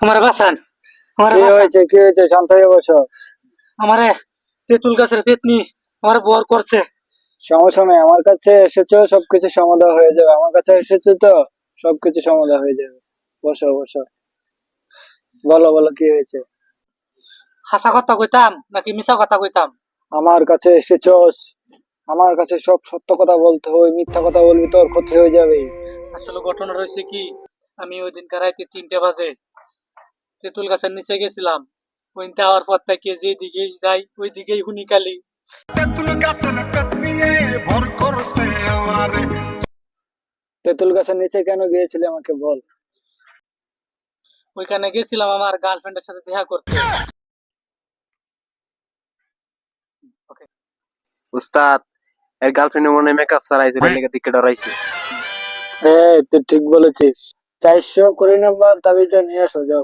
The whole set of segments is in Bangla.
আমার বাঁচান আমার কি হয়েছে কি হয়েছে? শান্ত হয়ে বসো। আমারে তেঁতুল গাছের পেতনি আমার বর করছে। সমস্যা নেই আমার কাছে এসেছ সবকিছু সমাধান হয়ে যাবে। আমার কাছে এসেছ তো সবকিছু সমাধান হয়ে যাবে। বসো বসো। বলো বলো কি হয়েছে? হাসা কথা কইতাম নাকি মিছা কথা কইতাম? আমার কাছে এসেছোস আমার কাছে সব সত্য কথা বলতে হবে মিথ্যা কথা বলবি তোর ক্ষতি হয়ে যাবে। আসলে ঘটনা রয়েছে কি? আমি ওই দিন রাইতে তিনটে বাজে। তেঁতুল গাছের নিচে গেছিলাম ওইতে আওয়ার পর থেকে যে দিকেই যাই ওই দিকেই হুনি কালি তেঁতুল গাছের নিচে কেন গিয়েছিলি আমাকে বল ওইখানে গেছিলাম আমার গার্লফ্রেন্ডের সাথে দেখা করতে উস্তাদ এর গার্লফ্রেন্ডের মনে মেকআপ সারাইছে লেগে দিকে ডরাইছে হ্যাঁ তুই ঠিক বলেছিস চারশো কুড়ি নম্বর তাবিজটা নিয়ে আসো যাও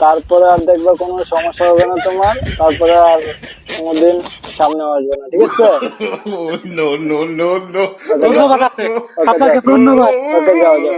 তারপরে আর দেখবা কোনো সমস্যা হবে না তোমার তারপরে আর কোনোদিন সামনে আসবে না ঠিক আছে? নো নো নো নো ধন্যবাদ আপনাকে। ধন্যবাদ। ওকে যাও যাও।